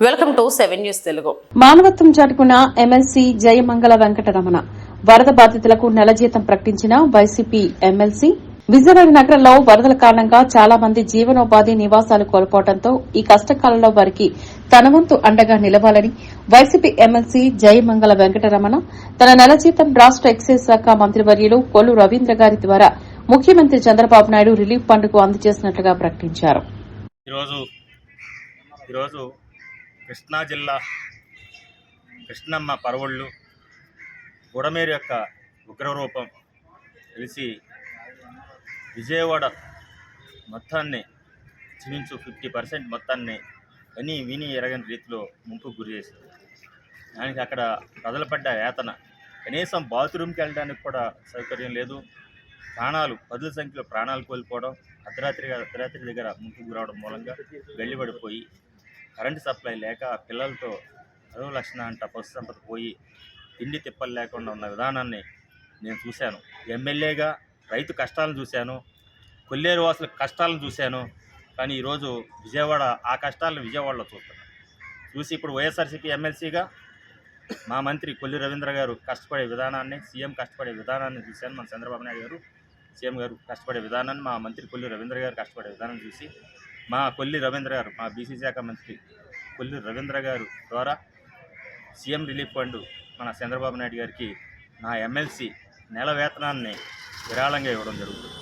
Welcome to seven news Telugu. మానవత్వం చాటుకున్న MLC Jayamangala Venkataramana. వరద బాధితులకు నెల జీతం ప్రకటించిన వైసీపీ ఎమ్మెల్సీ. విజయవాడ నగరంలో వరదల కారణంగా చాలా మంది జీవనోపాధి నివాసాలు కోల్పోవడంతో ఈ కష్టకాలంలో వారికి తన వంతు అండగా నిలవాలని వైసీపీ ఎమ్మెల్సీ జయమంగళ వెంకటరమణ తన నెల జీతం రాష్ట ఎక్సైజ్ శాఖ మంత్రివర్యులు కొల్లు రవీంద్ర గారి ద్వారా ముఖ్యమంత్రి చంద్రబాబు నాయుడు రిలీఫ్ ఫండ్కు అందజేసినట్లుగా ప్రకటించారు. ఈరోజు ఈరోజు కృష్ణా జిల్లా కృష్ణమ్మ పరవళ్ళు గుడమేరు యొక్క ఉగ్రరూపం తెలిసి విజయవాడ మొత్తాన్ని చిమించు ఫిఫ్టీ పర్సెంట్ మొత్తాన్ని విని విని ఎరగని రీతిలో ముంపుకు గురి చేసింది. దానికి అక్కడ ప్రజలు పడ్డ వేతన కనీసం బాత్రూమ్కి వెళ్ళడానికి కూడా సౌకర్యం లేదు. ప్రాణాలు పదుల సంఖ్యలో ప్రాణాలు కోల్పోవడం అర్ధరాత్రి అర్ధరాత్రి దగ్గర ముంపుకు గురవడం మూలంగా వెళ్ళిపడిపోయి కరెంటు సప్లై లేక పిల్లలతో అదవ లక్షణ అంట పశు సంపద పోయి తిండి తిప్పలు లేకుండా ఉన్న విధానాన్ని నేను చూశాను. ఎమ్మెల్యేగా రైతు కష్టాలను చూశాను. కొల్లేరు వాసుల కష్టాలను చూశాను. కానీ ఈరోజు విజయవాడ ఆ కష్టాలను విజయవాడలో చూస్తున్నాను చూసి ఇప్పుడు వైఎస్ఆర్సీపీ ఎమ్మెల్సీగా మా మంత్రి కొల్లి రవీంద్ర గారు కష్టపడే విధానాన్ని సీఎం కష్టపడే విధానాన్ని చూశాను. మన చంద్రబాబు నాయుడు గారు సీఎం గారు కష్టపడే విధానాన్ని మా మంత్రి కొల్లి రవీంద్ర గారు కష్టపడే విధానం చూసి మా కొల్లి రవీంద్ర గారు మా బీసీ శాఖ మంత్రి కొల్లి రవీంద్ర గారు ద్వారా సీఎం రిలీఫ్ ఫండ్ మన చంద్రబాబు నాయుడు గారికి నా ఎమ్మెల్సీ నెల వేతనాన్ని విరాళంగా ఇవ్వడం జరుగుతుంది.